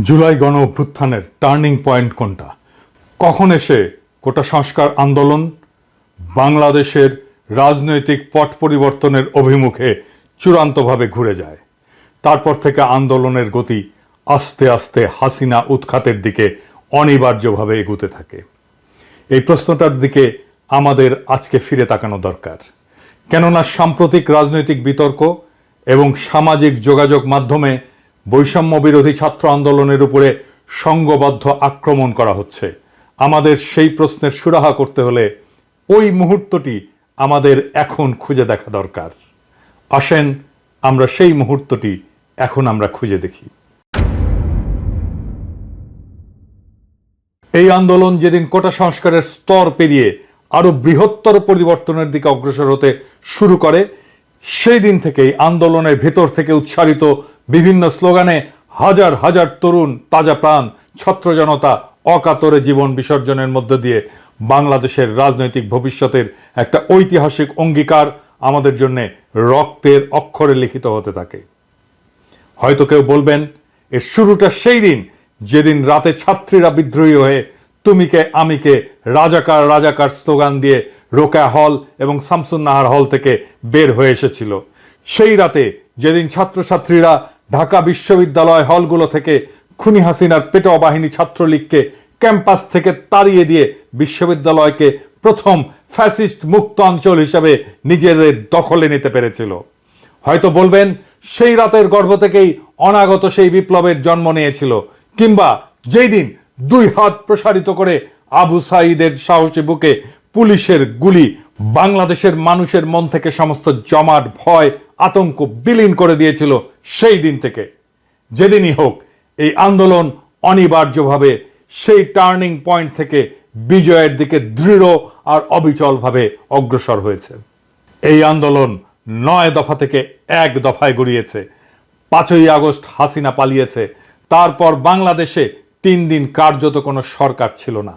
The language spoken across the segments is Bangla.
জুলাই গণ অভ্যুত্থানের টার্নিং পয়েন্ট কোনটা? কখন এসে কোটা সংস্কার আন্দোলন? বাংলাদেশের রাজনৈতিক পট পরিবর্তনের অভিমুখে চূড়ান্তভাবে ঘুরে যায়। তারপর থেকে আন্দোলনের গতি আস্তে আস্তে হাসিনা উৎখাতের দিকে অনিবার্যভাবে এগুতে থাকে। এই প্রশ্নটার দিকে আমাদের আজকে ফিরে তাকানো দরকার। কেননা সাম্প্রতিক রাজনৈতিক বিতর্ক এবং সামাজিক যোগাযোগ মাধ্যমে বৈষম্য বিরোধী ছাত্র আন্দোলনের উপরে সংঘবদ্ধ আক্রমণ করা হচ্ছে। আমাদের সেই প্রশ্নের সুরাহা করতে হলে ওই মুহূর্তটি আমাদের এখন খুঁজে দেখা দরকার। আসেন, আমরা সেই মুহূর্তটি এখন আমরা খুঁজে দেখি। এই আন্দোলন যেদিন কোটা সংস্কারের স্তর পেরিয়ে আরও বৃহত্তর পরিবর্তনের দিকে অগ্রসর হতে শুরু করে, সেই দিন থেকেই আন্দোলনের ভেতর থেকে উচ্চারিত বিভিন্ন স্লোগানে হাজার হাজার তরুণ, তাজা প্রাণ, ছাত্র জনতা, অকাতরে জীবন বিসর্জনের মধ্য দিয়ে বাংলাদেশের রাজনৈতিক ভবিষ্যতের একটা ঐতিহাসিক অঙ্গীকার আমাদের জন্য রক্তের অক্ষরে লিখিত হতে থাকে। হয়তো কেউ বলবেন, এর শুরুটা সেই দিন, যেদিন রাতে ছাত্রীরা বিদ্রোহী হয়ে তুমিকে, আমিকে রাজাকার রাজাকার স্লোগান দিয়ে রোকা হল এবং শামসুন্নাহার হল থেকে বের হয়ে এসেছিল। সেই রাতে যেদিন ছাত্রছাত্রীরা ঢাকা বিশ্ববিদ্যালয় হলগুলো থেকে খুনি হাসিনার পেটোয়া বাহিনী ছাত্রলীগকে ক্যাম্পাস থেকে তাড়িয়ে দিয়ে বিশ্ববিদ্যালয়কে প্রথম ফ্যাসিস্ট মুক্ত অঞ্চল হিসাবে নিজেদের দখলে নিতে পেরেছিল। হয়তো বলবেন, সেই রাতের গর্ভ থেকেই অনাগত সেই বিপ্লবের জন্ম নিয়েছিল, কিংবা যেই দিন দুই হাত প্রসারিত করে আবু সাইদের সাহসী বুকে পুলিশের গুলি, বাংলাদেশের মানুষের মন থেকে সমস্ত জমাট ভয় আতঙ্ক বিলীন করে দিয়েছিল সেই দিন থেকে। যেদিনই হোক, এই আন্দোলন অনিবার্যভাবে সেই টার্নিং পয়েন্ট থেকে বিজয়ের দিকে দৃঢ় আর অবিচলভাবে অগ্রসর হয়েছে। এই আন্দোলন নয় দফা থেকে এক দফায় গড়িয়েছে। পাঁচই আগস্ট হাসিনা পালিয়েছে। তারপর বাংলাদেশে তিন দিন কার্যত কোনো সরকার ছিল না।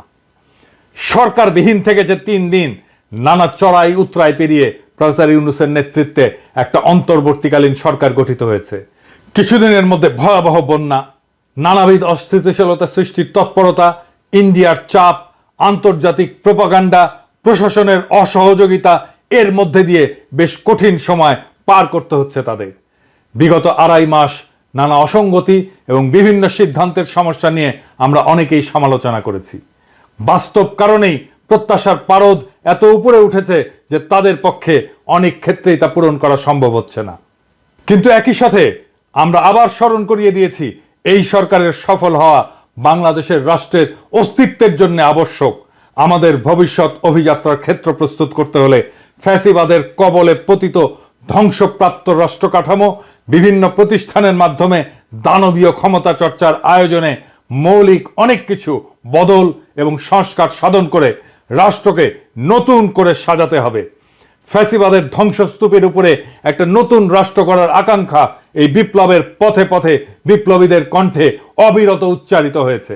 সরকারবিহীন থেকে যে তিন দিন নানা চড়াই উতরাই পেরিয়ে প্রফেসর ইউনুসের নেতৃত্বে একটা অন্তর্বর্তীকালীন সরকার গঠিত হয়েছে। কিছুদিনের মধ্যে ভয়াবহ বন্যা, নানাবিধ অস্থিতিশীলতা সৃষ্টির তৎপরতা, ইন্ডিয়ার চাপ, আন্তর্জাতিক প্রপাগান্ডা, প্রশাসনের অসহযোগিতা, এর মধ্যে দিয়ে বেশ কঠিন সময় পার করতে হচ্ছে তাদের। বিগত আড়াই মাস নানা অসঙ্গতি এবং বিভিন্ন সিদ্ধান্তের সমস্যা নিয়ে আমরা অনেকেই সমালোচনা করেছি। বাস্তব কারণেই প্রত্যাশার পারদ এত উপরে উঠেছে যে তাদের পক্ষে অনেক ক্ষেত্রেই তা পূরণ করা সম্ভব হচ্ছে না। কিন্তু একই সাথে আমরা আবার স্মরণ করিয়ে দিয়েছি, এই সরকারের সফল হওয়া বাংলাদেশের রাষ্ট্রের অস্তিত্বের জন্য আবশ্যক। আমাদের ভবিষ্যৎ অভিযাত্রার ক্ষেত্র প্রস্তুত করতে হলে ফ্যাসিবাদের কবলে পতিত ধ্বংসপ্রাপ্ত রাষ্ট্র কাঠামো বিভিন্ন প্রতিষ্ঠানের মাধ্যমে দানবীয় ক্ষমতা চর্চার আয়োজনে মৌলিক অনেক কিছু বদল এবং সংস্কার সাধন করে রাষ্ট্রকে নতুন করে সাজাতে হবে। ফ্যাসিবাদের ধ্বংসস্তূপের উপরে একটা নতুন রাষ্ট্র করার আকাঙ্ক্ষা এই বিপ্লবের পথে পথে বিপ্লবীদের কণ্ঠে অবিরত উচ্চারিত হয়েছে।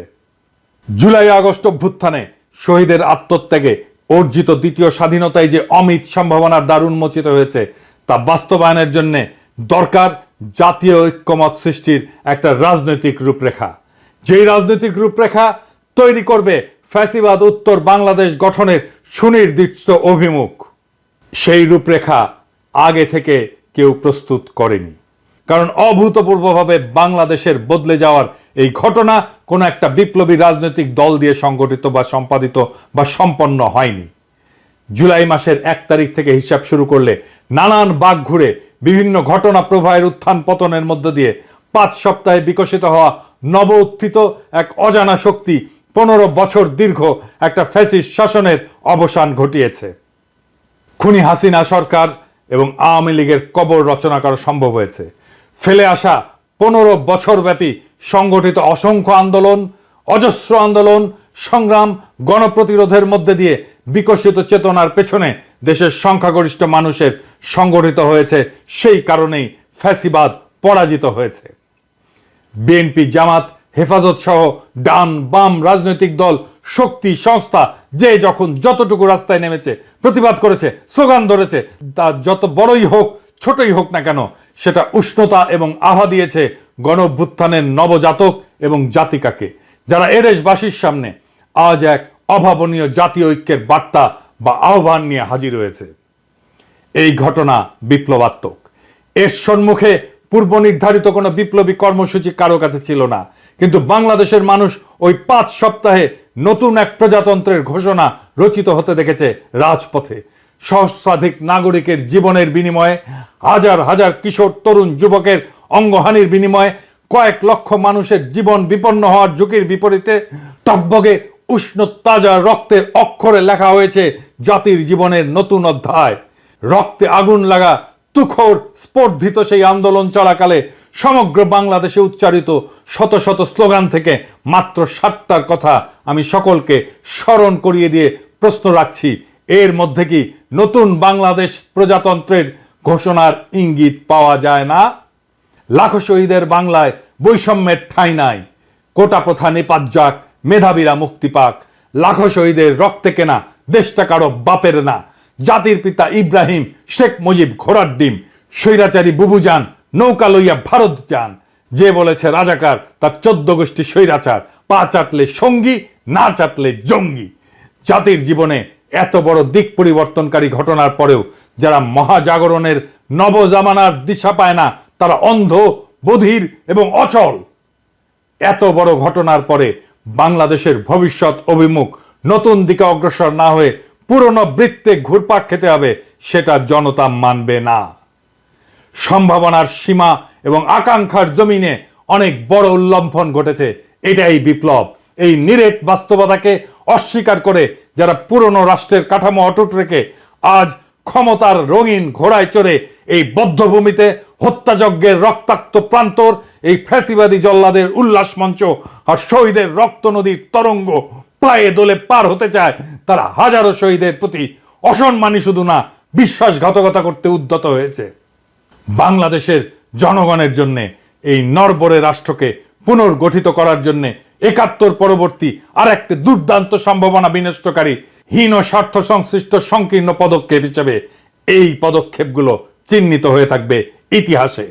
জুলাই আগস্ট অভ্যুত্থানে শহীদের আত্মত্যাগে অর্জিত দ্বিতীয় স্বাধীনতায় যে অমিত সম্ভাবনার দারুণ মোচিত হয়েছে, তা বাস্তবায়নের জন্য দরকার জাতীয় ঐক্যমত সৃষ্টির একটা রাজনৈতিক রূপরেখা। যেই রাজনৈতিক রূপরেখা তৈরি করবে ফ্যাসিবাদ উত্তর বাংলাদেশ গঠনের সুনির্দিষ্ট অভিমুখ। সেই রূপরেখা আগে থেকে কেউ প্রস্তুত করেনি। কারণ অভূতপূর্বভাবে বাংলাদেশের বদলে যাওয়ার এই ঘটনা কোনো একটা বিপ্লবী রাজনৈতিক দল দিয়ে সংগঠিত বা সম্পাদিত বা সম্পন্ন হয়নি। জুলাই মাসের এক তারিখ থেকে হিসাব শুরু করলে নানান বাঘ ঘুরে বিভিন্ন ঘটনা প্রবাহের উত্থান পতনের মধ্য দিয়ে পাঁচ সপ্তাহে বিকশিত হওয়া নব উত্থিত এক অজানা শক্তি পনেরো বছর দীর্ঘ একটা ফ্যাসিস্ট শাসনের অবসান ঘটিয়েছে। খুনি হাসিনা সরকার এবং আওয়ামী লীগের কবর রচনা করা সম্ভব হয়েছে। ফেলে আসা পনেরো বছরব্যাপী সংগঠিত অসংখ্য আন্দোলন, অজস্র আন্দোলন, সংগ্রাম, গণপ্রতিরোধের মধ্যে দিয়ে বিকশিত চেতনার পেছনে দেশের সংখ্যাগরিষ্ঠ মানুষের সংগঠিত হয়েছে, সেই কারণেই ফ্যাসিবাদ পরাজিত হয়েছে। বিএনপি জামাত হেফাজত সহ ডান বাম রাজনৈতিক দল, শক্তি, সংস্থা, যে যখন যতটুকু রাস্তায় নেমেছে, প্রতিবাদ করেছে, স্লোগান ধরেছে, তা যত বড়ই হোক, ছোটই হোক না কেন, সেটা উষ্ণতা এবং আভা দিয়েছে গণভ্যুত্থানের নবজাতক এবং জাতিকাকে। যারা এদেশবাসীর সামনে আজ এক অভাবনীয় জাতীয় ঐক্যের বার্তা বা আহ্বান নিয়ে হাজির হয়েছে। এই ঘটনা বিপ্লবাত্মক। এর সম্মুখে পূর্ব নির্ধারিত কোনো বিপ্লবী কর্মসূচি কারও কাছে ছিল না। কিন্তু বাংলাদেশের মানুষ ওই পাঁচ সপ্তাহে নতুন এক প্রজাতন্ত্রের ঘোষণা রচিত হতে দেখেছে রাজপথে। সহস্রাধিক নাগরিকের জীবনের বিনিময়ে, হাজার হাজার কিশোর, তরুণ যুবকের অঙ্গহানির বিনিময়ে, কয়েক লক্ষ মানুষের জীবন বিপন্ন হওয়ার ঝুঁকির বিপরীতে টকবগে উষ্ণ তাজা রক্তের অক্ষরে লেখা হয়েছে জাতির জীবনের নতুন অধ্যায়। রক্তে আগুন লাগা তুখোর স্পর্ধিত সেই আন্দোলন চলাকালে সমগ্র বাংলাদেশে উচ্চারিত শত শত স্লোগান থেকে মাত্র সাতটার কথা আমি সকলকে স্মরণ করিয়ে দিয়ে প্রশ্ন রাখছি। এর মধ্যে কি নতুন বাংলাদেশ প্রজাতন্ত্রের ঘোষণার ইঙ্গিত পাওয়া যায় না? লাখো শহীদের বাংলায় বৈষম্যের ঠাঁই নাই। কোটা প্রথা নেপাত যাক, মেধাবীরা মুক্তি পাক। লাখো শহীদের রক্তে কেনা, দেশটা কারও বাপের না। জাতির পিতা ইব্রাহিম, শেখ মুজিব ঘোড়ার ডিম। স্বৈরাচারী বুবু যান নৌকা লইয়া ভারত যান। যে বলেছে রাজাকার, তার চোদ্দ গোষ্ঠী স্বৈরাচার, পা চাটলে সঙ্গী, না চাটলে জঙ্গি। জাতির জীবনে এত বড় দিক পরিবর্তনকারী ঘটনার পরেও যারা মহাজাগরণের নবজামানার দিশা পায় না, তারা অন্ধ, বধির এবং অচল। এত বড় ঘটনার পরে বাংলাদেশের ভবিষ্যৎ অভিমুখ নতুন দিকে অগ্রসর না হয়ে পুরনো বৃত্তে ঘুরপাক খেতে হবে, সেটা জনতা মানবে না। সম্ভাবনার সীমা এবং আকাঙ্ক্ষার জমিনে অনেক বড় উল্লম্ফন ঘটেছে। এটাই বিপ্লব। এই নিরেট বাস্তবতাকে অস্বীকার করে যারা পুরনো রাষ্ট্রের কাঠামো অটুট রেখে আজ ক্ষমতার রঙিন ঘোড়ায় চড়ে এই বদ্ধভূমিতে হত্যাযজ্ঞের রক্তাক্ত প্রান্তর, এই ফ্যাসিবাদী জল্লাদের উল্লাস মঞ্চ আর শহীদের রক্ত নদীর তরঙ্গ পায়ে দোলে পার হতে চায়, তারা হাজারো শহীদের প্রতি অসম্মানী শুধু না, বিশ্বাসঘাতকতা করতে উদ্যত হয়েছে। বাংলাদেশের জনগণের জন্য, এই নরবরে রাষ্ট্রকে পুনর্গঠিত করার জন্য একাত্তর পরবর্তী আর একটি দুর্দান্ত সম্ভাবনা বিনষ্টকারী, হীন স্বার্থ সংশ্লিষ্ট সংকীর্ণ পদক্ষেপ হিসেবে এই পদক্ষেপগুলো চিহ্নিত হয়ে থাকবে ইতিহাসে।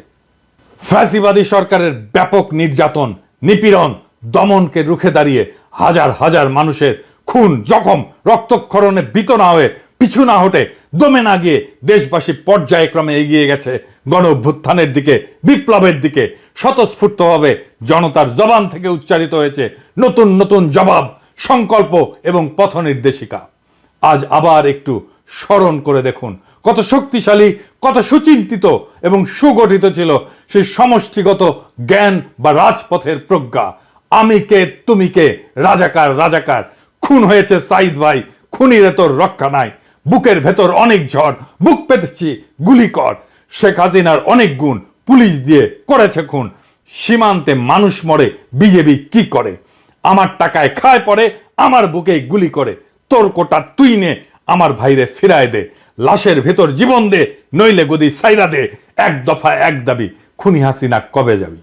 ফ্যাসিবাদী সরকারের ব্যাপক নির্যাতন, নিপীড়ন, দমনকে রুখে দাঁড়িয়ে হাজার হাজার মানুষের খুন, জখম, রক্তক্ষরণে বিত না হয়ে পিছু না হটে দমে না গিয়ে দেশবাসী পর্যায়ক্রমে এগিয়ে গেছে গণ অভ্যুত্থানের দিকে, বিপ্লবের দিকে স্বতঃস্ফূর্তভাবে জনতার জবান থেকে উচ্চারিত হয়েছে নতুন নতুন জবাব, সংকল্প এবং পথ নির্দেশিকা আজ আবার একটু স্মরণ করে দেখুন, কত শক্তিশালী, কত সুচিন্তিত এবং সুগঠিত ছিল সেই সমষ্টিগত জ্ঞান বা রাজপথের প্রজ্ঞা। আমি কে, তুমি কে, রাজাকার রাজাকার, খুন হয়েছে সাইদ ভাই, খুনিরে তোর রক্ষা নাই, বুকের ভেতর অনেক ঝড়, বুক পেতেছি গুলি কর শেখ হাসিনার অনেক গুণ পুলিশ দিয়ে করেছে খুন। সীমান্তে মানুষ মরে, বিজেপি কি করে? আমার টাকায় খায় পড়ে, আমার বুকে গুলি করে। তোর কোটা তুই নে, আমার ভাইরে ফিরায় দে। লাশের ভেতর জীবন দে, নইলে গদি সাইরা দে। এক দফা এক দাবি, খুনি হাসিনা কবে যাবি?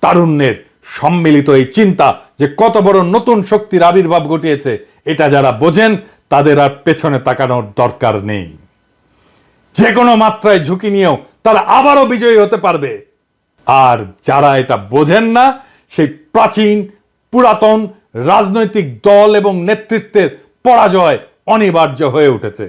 তারুণ্যের সম্মিলিত এই চিন্তা যে কত বড় নতুন শক্তির আবির্ভাব ঘটিয়েছে, এটা যারা বোঝেন, তাদের আর পেছনে তাকানোর দরকার নেই। যে কোনো মাত্রায় ঝুঁকি নিয়েও তারা আবারও বিজয়ী হতে পারবে। আর যারা এটা বোঝেন না, সেই প্রাচীন, পুরাতন রাজনৈতিক দল এবং নেতৃত্বের পরাজয় অনিবার্য হয়ে উঠেছে।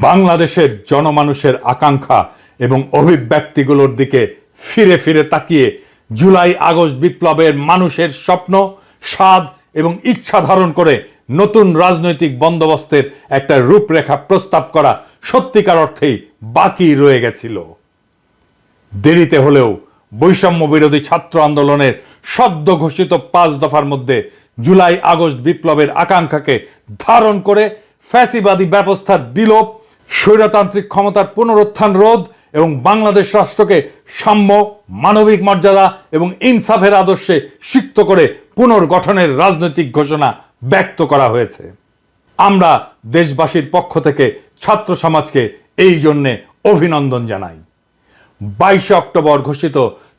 বাংলাদেশের জনমানুষের আকাঙ্ক্ষা এবং অভিব্যক্তিগুলোর দিকে ফিরে ফিরে তাকিয়ে জুলাই আগস্ট বিপ্লবের মানুষের স্বপ্ন, স্বাদ এবং ইচ্ছা ধারণ করে নতুন রাজনৈতিক বন্দোবস্তের একটা রূপরেখা প্রস্তাব করা সত্যিকার অর্থেই বাকি রয়ে গেছিল। দেরিতে হলেও বৈষম্য বিরোধী ছাত্র আন্দোলনের সদ্য ঘোষিত পাঁচ দফার মধ্যে জুলাই আগস্ট বিপ্লবের আকাঙ্ক্ষাকে ধারণ করে ফ্যাসিবাদী ব্যবস্থার বিলোপ, স্বৈরতান্ত্রিক ক্ষমতার পুনরুত্থান রোধ এবং বাংলাদেশ রাষ্ট্রকে সাম্য, মানবিক মর্যাদা এবং ইনসাফের আদর্শে সিক্ত করে পুনর্গঠনের রাজনৈতিক ঘোষণা ব্যক্ত করা হয়েছে। আমরা দেশবাসীর পক্ষ থেকে ছাত্র সমাজকে এই জন্যে অভিনন্দন জানাই। বাইশে অক্টোবর ঘোষিত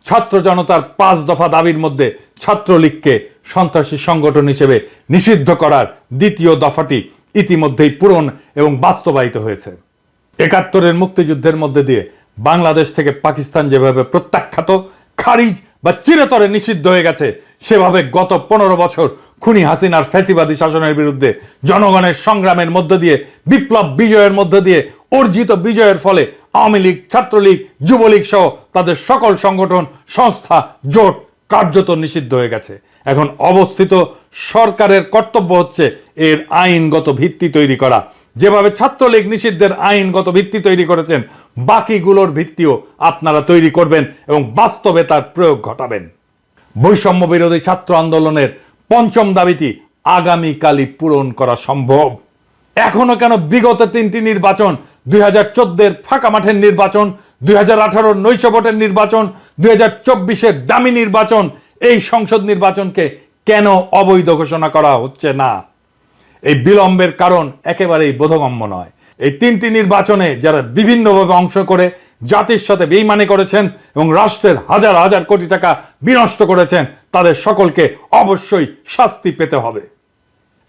ছাত্র জনতার পাঁচ দফা দাবির মধ্যে ছাত্রলীগকে সন্ত্রাসী সংগঠন হিসেবে নিষিদ্ধ করার দ্বিতীয় দফাটি ইতিমধ্যেই পূরণ এবং বাস্তবায়িত হয়েছে। একাত্তরের মুক্তিযুদ্ধের মধ্যে দিয়ে বাংলাদেশ থেকে পাকিস্তান যেভাবে প্রত্যাখ্যাত, খারিজ বা চিরতরে নিষিদ্ধ হয়ে গেছে, সেভাবে গত পনেরো বছর খুনি হাসিনার ফ্যাসিবাদী শাসনের বিরুদ্ধে জনগণের সংগ্রামের মধ্য দিয়ে, বিপ্লব বিজয়ের মধ্য দিয়ে, অর্জিত বিজয়ের ফলে আওয়ামী লীগ, ছাত্রলীগ, যুবলীগ সহ তাদের সকল সংগঠন, সংস্থা, জোট কার্যত নিষিদ্ধ হয়ে গেছে। এখন অবস্থিত সরকারের কর্তব্য হচ্ছে এর আইনগত ভিত্তি তৈরি করা। যেভাবে ছাত্রলীগ নিষিদ্ধের আইনগত ভিত্তি তৈরি করেছেন, বাকিগুলোর ভিত্তিও আপনারা তৈরি করবেন এবং বাস্তবে তার প্রয়োগ ঘটাবেন। বৈষম্য বিরোধী ছাত্র আন্দোলনের পঞ্চম দাবিটি আগামীকালই পূরণ করা সম্ভব। এখনও কেন বিগত তিনটি নির্বাচন, দুই হাজার চোদ্দের ফাঁকা মাঠের নির্বাচন, দুই হাজার আঠারোর নৈশ ভোটের নির্বাচন, দুই হাজার চব্বিশের দামি নির্বাচন, এই সংসদ নির্বাচনকে কেন অবৈধ ঘোষণা করা হচ্ছে না? এই বিলম্বের কারণ একেবারেই বোধগম্য নয়। এই তিনটি নির্বাচনে যারা বিভিন্নভাবে অংশ করে জাতির সাথে বেইমানি করেছেন এবং রাষ্ট্রের হাজার হাজার কোটি টাকা বিনষ্ট করেছেন, তাদের সকলকে অবশ্যই শাস্তি পেতে হবে।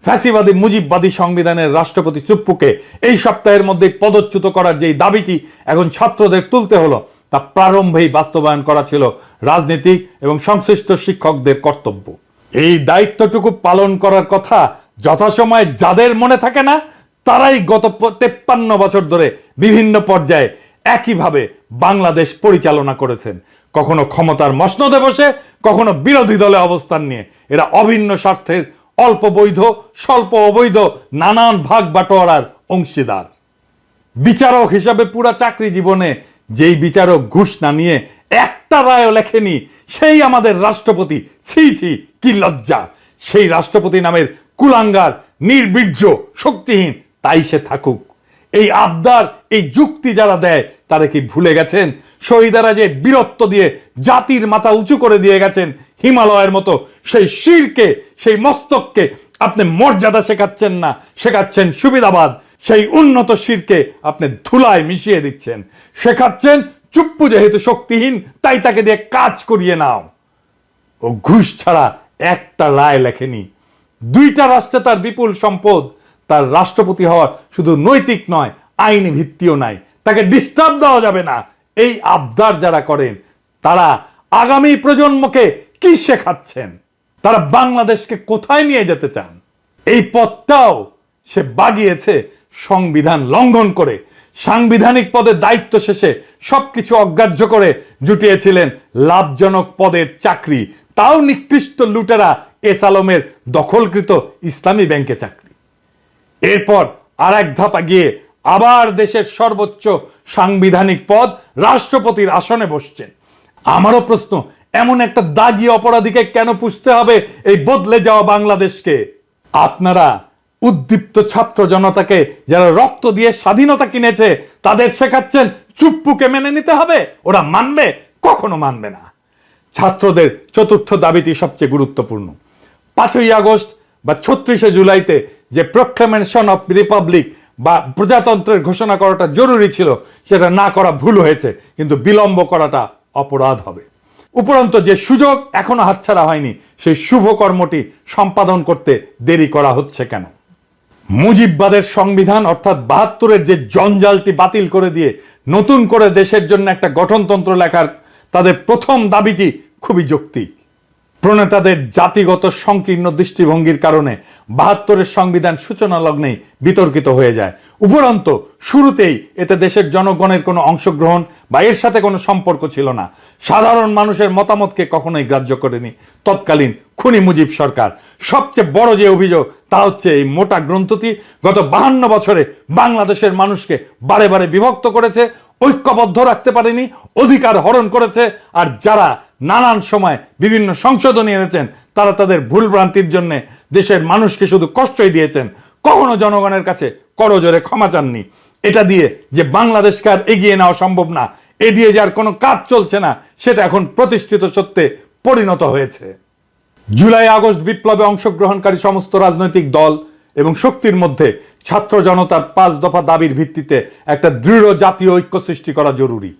ফ্যাসিবাদী মুজিববাদী সংবিধানের রাষ্ট্রপতি চুপ্পুকে এই সপ্তাহের মধ্যে পদচ্যুত করার যেই দাবিটি এখন ছাত্রদের তুলতে হলো, তা প্রারম্ভেই বাস্তবায়ন করা ছিল রাজনীতিক এবং সংশ্লিষ্ট শিক্ষকদের কর্তব্য। এই দায়িত্বটুকু পালন করার কথা যথাসময়ে যাদের মনে থাকে না, তারাই গত তেপ্পান্ন বছর ধরে বিভিন্ন পর্যায়ে একইভাবে বাংলাদেশ পরিচালনা করেছেন। কখনো ক্ষমতার মসনদে বসে, কখনো বিরোধী দলে অবস্থান নিয়ে। এরা অভিন্ন স্বার্থের অল্প বৈধ, স্বল্প অবৈধ, নানান ভাগ বাটোয়ারার অংশীদার। বিচারক হিসাবে পুরা চাকরি জীবনে যেই বিচারক ঘুষ না নিয়ে একটা রায়ও লেখেনি, সেই আমাদের রাষ্ট্রপতি। ছি ছি, কি লজ্জা! সেই রাষ্ট্রপতি নামের কুলাঙ্গার, নির্বীর্য, শক্তিহীন, তাই সে থাকুক। এই আবদার, এই যুক্তি যারা দেয়, তারা কি ভুলে গেছেন? শহীদারা যে বীরত্ব দিয়ে জাতির মাথা উঁচু করে দিয়ে গেছেন, হিমালয়ের মতো সেই শিরকে, সেই মস্তককে আপনি মর্যাদা শেখাচ্ছেন না, শেখাচ্ছেন সুবিধাবাদ। সেই উন্নত শিরকে আপনি ধুলায় মিশিয়ে দিচ্ছেন। শেখাচ্ছেন, চুপ্পু যেহেতু শক্তিহীন, তাই তাকে দিয়ে কাজ করিয়ে নাও। ও ঘুষ ছাড়া একটা রায় লেখেনি। দুইটা রাষ্ট্রে তার বিপুল সম্পদ তার রাষ্ট্রপতি হওয়ার শুধু নৈতিক নয়, আইনি ভিত্তিও নাই। তাকে ডিস্টার্ব দেওয়া যাবে না। এই আবদার যারা করেন, তারা আগামী প্রজন্মকে কি শেখাচ্ছেন? তারা বাংলাদেশকে কোথায় নিয়ে যেতে চান? এই পথটাও সে বাগিয়েছে সংবিধান লঙ্ঘন করে। সাংবিধানিক পদের দায়িত্ব শেষে সবকিছু অগ্রাহ্য করে জুটিয়েছিলেন লাভজনক পদের চাকরি। তাও নিকৃষ্ট লুটেরা এস আলমের দখলকৃত ইসলামী ব্যাংকে চাকরি। এরপর আর এক ধাপা গিয়ে আবার দেশের সর্বোচ্চ সাংবিধানিক পদ রাষ্ট্রপতির আসনে বসছেন। আমারও প্রশ্ন, এমন একটা দাগি অপরাধীকে কেন পুষতে হবে এই বদলে যাওয়া বাংলাদেশকে? আপনারা উদ্দীপ্ত ছাত্র জনতাকে যারা রক্ত দিয়ে স্বাধীনতা কিনেছে, তাদের শেখাচ্ছেন, চুপ্পুকে মেনে নিতে হবে? ওরা মানবে? কখনো মানবে না। ছাত্রদের চতুর্থ দাবিটি সবচেয়ে গুরুত্বপূর্ণ। পাঁচই আগস্ট বা ছত্রিশে জুলাইতে যে প্রোক্লামেশন অফ রিপাবলিক বা প্রজাতন্ত্রের ঘোষণা করাটা জরুরি ছিল, সেটা না করা ভুল হয়েছে, কিন্তু বিলম্ব করাটা অপরাধ হবে। উপরন্ত যে সুযোগ এখনও হাতছাড়া হয়নি, সেই শুভ কর্মটি সম্পাদন করতে দেরি করা হচ্ছে কেন? মুজিববাদের সংবিধান অর্থাৎ বাহাত্তরের যে জঞ্জালটি বাতিল করে দিয়ে নতুন করে দেশের জন্য একটা গঠনতন্ত্র লেখার তাদের প্রথম দাবিটি খুবই যৌক্তিক। প্রণেতাদের জাতিগত সংকীর্ণ দৃষ্টিভঙ্গির কারণে বাহাত্তরের সংবিধান সূচনা লগ্নেই বিতর্কিত হয়ে যায়। উপরন্ত, শুরুতেই এতে দেশের জনগণের কোনো অংশগ্রহণ বা এর সাথে কোনো সম্পর্ক ছিল না। সাধারণ মানুষের মতামতকে কখনোই গ্রাহ্য করেনি তৎকালীন খুনি মুজিব সরকার। সবচেয়ে বড় যে অভিযোগ, তা হচ্ছে এই মোটা গ্রন্থটি গত বাহান্ন বছরে বাংলাদেশের মানুষকে বারে বারে বিভক্ত করেছে, ঐক্যবদ্ধ রাখতে পারেনি, অধিকার হরণ করেছে, আর যারা নানান সময় বিভিন্ন সংশোধনী এনেছেন। তারা তাদের ভুলভ্রান্তির জন্য দেশের মানুষকে শুধু কষ্টই দিয়েছেন। কখনো জনগণের কাছে করজোরে ক্ষমা চাননি। এটা দিয়ে যে বাংলাদেশকে আর এগিয়ে নেওয়া সম্ভব না, এ দিয়ে যার কোনো কাজ চলছে না, সেটা এখন প্রতিষ্ঠিত সত্যে পরিণত হয়েছে। জুলাই, আগস্ট বিপ্লবে অংশগ্রহণকারী সমস্ত রাজনৈতিক দল এবং শক্তির মধ্যে ছাত্র জনতার পাঁচ দফা দাবির ভিত্তিতে একটা দৃঢ় জাতীয় ঐক্য সৃষ্টি করা জরুরি।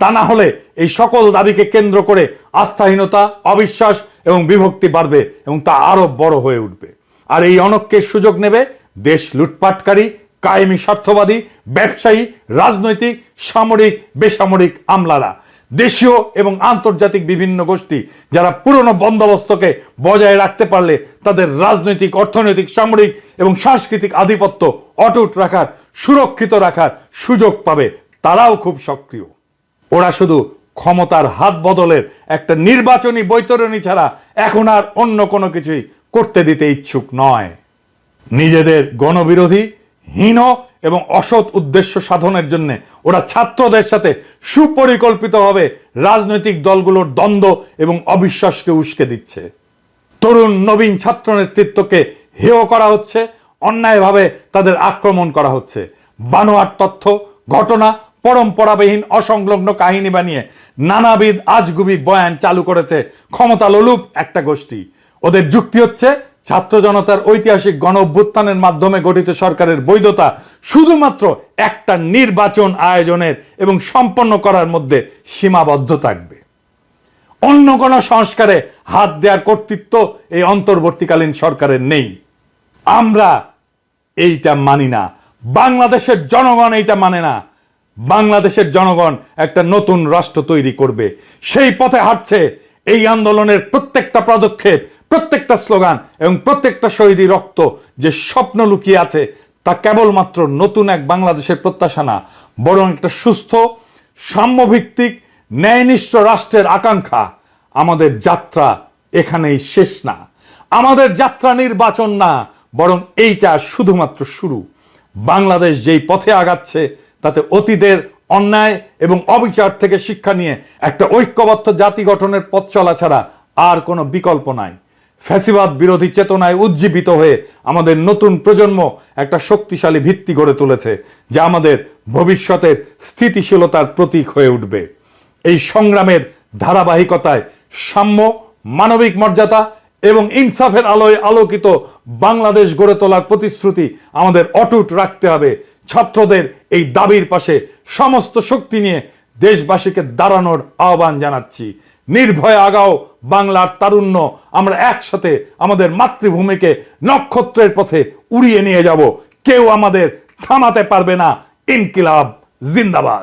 তা না হলে এই সকল দাবিকে কেন্দ্র করে আস্থাহীনতা, অবিশ্বাস এবং বিভক্তি বাড়বে এবং তা আরও বড় হয়ে উঠবে। আর এই অনক্যের সুযোগ নেবে দেশ লুটপাটকারী, কায়েমি স্বার্থবাদী, ব্যবসায়ী, রাজনৈতিক, সামরিক, বেসামরিক আমলারা। দেশীয় এবং আন্তর্জাতিক বিভিন্ন গোষ্ঠী যারা পুরনো বন্দোবস্তকে বজায় রাখতে পারলে তাদের রাজনৈতিক, অর্থনৈতিক, সামরিক এবং সাংস্কৃতিক আধিপত্য অটুট রাখার, সুরক্ষিত রাখার সুযোগ পাবে। তারাও খুব সক্রিয়। ওরা শুধু ক্ষমতার হাত বদলের একটা নির্বাচনী বৈতরণী ছাড়া এখন আর অন্য কোনো কিছুই করতে দিতে ইচ্ছুক নয়। নিজেদের গণবিরোধী, হীন এবং অসৎ উদ্দেশ্য সাধনের জন্য ওরা ছাত্রদের সাথে সুপরিকল্পিতভাবে রাজনৈতিক দলগুলোর দ্বন্দ্ব এবং অবিশ্বাসকে উস্কে দিচ্ছে। তরুণ নবীন ছাত্র নেতৃত্বকে হেয় করা হচ্ছে, অন্যায়ভাবে তাদের আক্রমণ করা হচ্ছে। বানোয়ার তথ্য, ঘটনা পরম্পরাবিহীন অসংলগ্ন কাহিনী বানিয়ে নানাবিধ আজগুবি বয়ান চালু করেছে ক্ষমতা লোলুপ একটা গোষ্ঠী। ওদের যুক্তি হচ্ছে, ছাত্র জনতার ঐতিহাসিক গণ অভ্যুত্থানের মাধ্যমে গঠিত সরকারের বৈধতা শুধুমাত্র একটা নির্বাচন আয়োজনের এবং সম্পন্ন করার মধ্যে সীমাবদ্ধ থাকবে। অন্য কোনো সংস্কারে হাত দেওয়ার কর্তৃত্ব এই অন্তর্বর্তীকালীন সরকারের নেই। আমরা এইটা মানি না। বাংলাদেশের জনগণ এইটা মানে না। বাংলাদেশের জনগণ একটা নতুন রাষ্ট্র তৈরি করবে। সেই পথে হাঁটছে এই আন্দোলনের প্রত্যেকটা পদক্ষেপ, প্রত্যেকটা স্লোগান এবং প্রত্যেকটা শহীদী রক্ত যে স্বপ্ন লুকিয়ে আছে তা কেবলমাত্র নতুন এক বাংলাদেশের প্রত্যাশা না, বরং একটা সুস্থ, সাম্যভিত্তিক, ন্যায়নিষ্ঠ রাষ্ট্রের আকাঙ্ক্ষা। আমাদের যাত্রা এখানেই শেষ না। আমাদের যাত্রা নির্বাচন না, বরং এইটা শুধুমাত্র শুরু। বাংলাদেশ যেই পথে আগাচ্ছে তাতে অতীতের অন্যায় এবং অবিচার থেকে শিক্ষা নিয়ে একটা ঐক্যবদ্ধ জাতি গঠনের পথ চলা ছাড়া আর কোনো বিকল্প নাই। ফ্যাসিবাদ বিরোধী চেতনায় উজ্জীবিত হয়ে আমাদের নতুন প্রজন্ম একটা শক্তিশালী ভিত্তি গড়ে তুলেছে, যা আমাদের ভবিষ্যতের স্থিতিশীলতার প্রতীক হয়ে উঠবে। এই সংগ্রামের ধারাবাহিকতায় সাম্য, মানবিক মর্যাদা এবং ইনসাফের আলোয় আলোকিত বাংলাদেশ গড়ে তোলার প্রতিশ্রুতি আমাদের অটুট রাখতে হবে। ছাত্রদের এই দাবির পাশে সমস্ত শক্তি নিয়ে দেশবাসীকে দাঁড়ানোর আহ্বান জানাচ্ছি। নির্ভয়ে আগাও বাংলার তারুণ্য। আমরা একসাথে আমাদের মাতৃভূমিকে নক্ষত্রের পথে উড়িয়ে নিয়ে যাব। কেউ আমাদের থামাতে পারবে না। ইনকিলাব, জিন্দাবাদ।